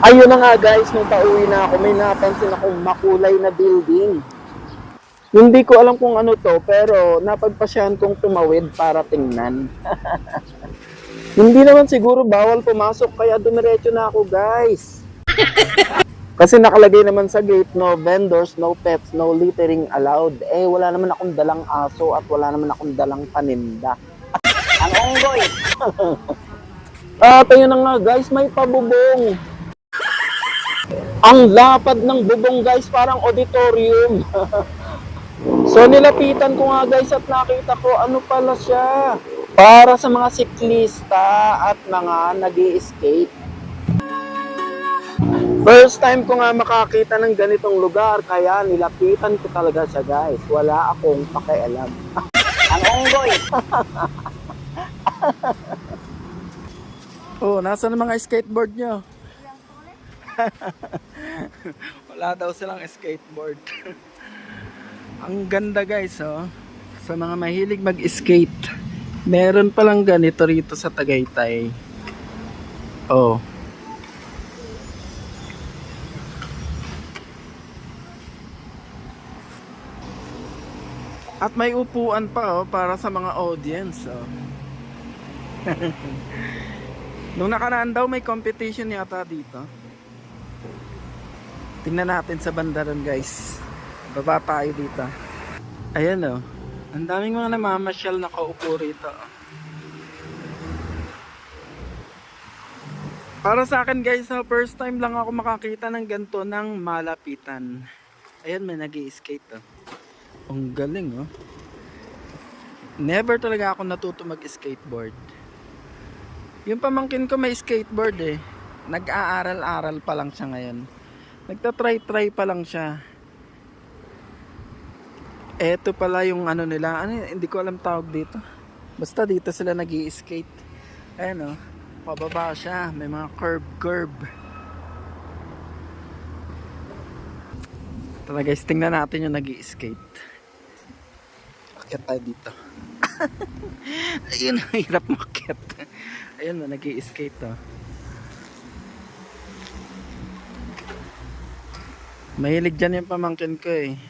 Ayun na nga guys, nung pauwi na ako, may napansin akong makulay na building. Hindi ko alam kung ano to, pero napagpasyahan kong tumawid para tingnan. Hindi naman siguro bawal pumasok, kaya dumiretso na ako guys. Kasi nakalagay naman sa gate, no vendors, no pets, no littering allowed. Eh, wala naman akong dalang aso at wala naman akong dalang paninda. Ang unggoy. At ayun na nga guys, may pabubong. Ang lapad ng bubong guys, parang auditorium. so nilapitan ko nga guys at nakita ko ano pala siya. Para sa mga siklista at mga nag skate First time ko nga makakita ng ganitong lugar, kaya nilapitan ko talaga siya guys. Wala akong pakialam. Ang unggoy. Oh, nasa na mga skateboard nyo? Wala daw silang skateboard. Ang ganda guys, oh. Sa mga mahilig mag-skate. Meron palang ganito rito sa Tagaytay. Oh. At may upuan pa oh para sa mga audience oh. Nung nakaraan daw may competition yata dito. Tingnan natin sa bandaran guys. Baba tayo dito. Ayan oh. Ang daming mga namamasyal na kaupo rito. Para sa akin guys, oh, first time lang ako makakita ng ganito ng malapitan. Ayan may nag skate oh. Ang galing oh. Never talaga ako natuto mag-skateboard. Yung pamangkin ko may skateboard eh. Nag-aaral-aral pa lang siya ngayon. Nagta-try-try pa lang siya. Eto pala yung ano nila. Ano, hindi ko alam tawag dito. Basta dito sila nag skate Ayan o. Pababa siya. May mga curve-curve. Tara guys, tingnan natin yung nag skate Akyat tayo dito. Ayun, hirap makyat. Ayun na, nag skate oh. Mahilig dyan yung pamangkin ko eh.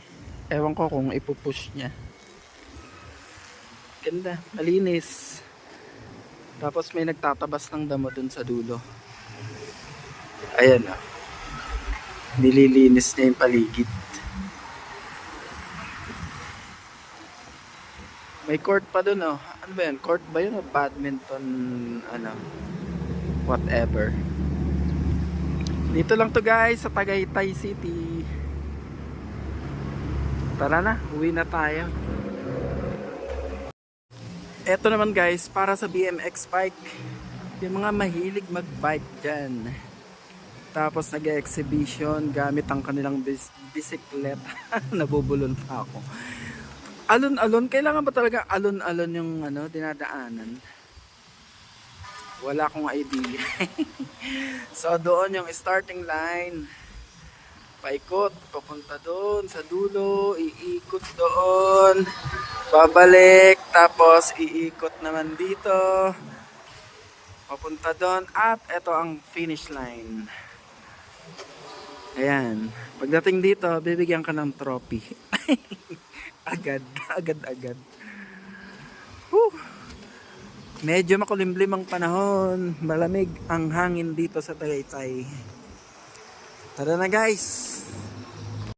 Ewan ko kung ipupush niya. Ganda, malinis. Tapos may nagtatabas ng damo dun sa dulo. Ayan oh. Nililinis niya yung paligid. May court pa dun oh. Ano ba yan? Court ba yun o badminton ano? Whatever. Dito lang to guys sa Tagaytay City. Tara na, uwi na tayo. Eto naman guys, para sa BMX bike. Yung mga mahilig mag-bike dyan. Tapos nag-exhibition gamit ang kanilang bis bisikleta. Nabubulol pa ako. Alon-alon, kailangan ba talaga alon-alon yung ano, dinadaanan? Wala akong idea. so doon yung starting line. Paikot, papunta doon sa dulo, iikot doon, babalik, tapos iikot naman dito, papunta doon, at ito ang finish line. Ayan. Pagdating dito, bibigyan ka ng trophy. agad, agad, agad. Whew. Medyo makulimlim ang panahon. Malamig ang hangin dito sa Tagaytay. Tara na guys!